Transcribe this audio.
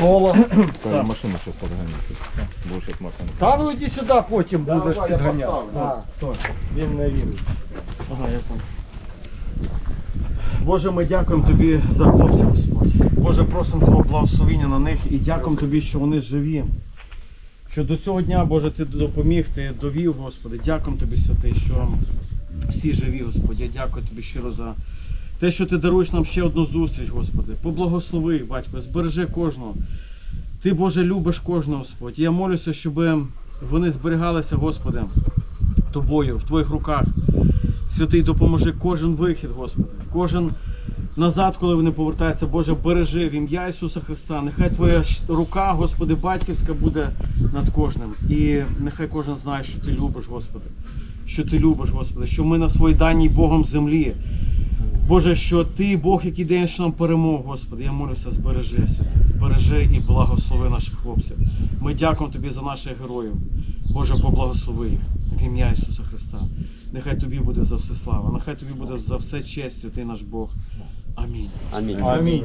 Кола. Каже, машину зараз подганяти. Будеш як. Та ну іди сюди, потім Давай, будеш я підганяти. поставлю. Да, стой. Він не вірить. Ага, я понял. Боже, ми дякуємо тобі за хлопців, Господь. Боже, просимо Твого благословіння на них і дякуємо тобі, що вони живі. Що до цього дня, Боже, ти допоміг, ти довів, Господи. Дякуємо тобі, святий, що всі живі, Господь. Я дякую тобі щиро за те, що ти даруєш нам ще одну зустріч, Господи. Поблагослови, батько, збережи кожного. Ти, Боже, любиш кожного, Господь. Я молюся, щоб вони зберігалися, Господи, тобою, в Твоїх руках. Святий, допоможи кожен вихід, Господи, кожен назад, коли вони повертаються, Боже, бережи в ім'я Ісуса Христа. Нехай Твоя рука, Господи, батьківська буде над кожним. І нехай кожен знає, що Ти любиш, Господи. Що ти любиш, Господи, що ми на своїй даній Богом землі. Боже, що ти Бог, який даєш нам перемогу, Господи, я молюся, збережи, святий, збережи і благослови наших хлопців. Ми дякуємо Тобі за наших героїв. Боже, поблагослови їх в ім'я Ісуса Христа. Нехай Тобі буде за все слава, нехай Тобі буде за все честь, святий наш Бог. Амінь. Амінь. Амінь.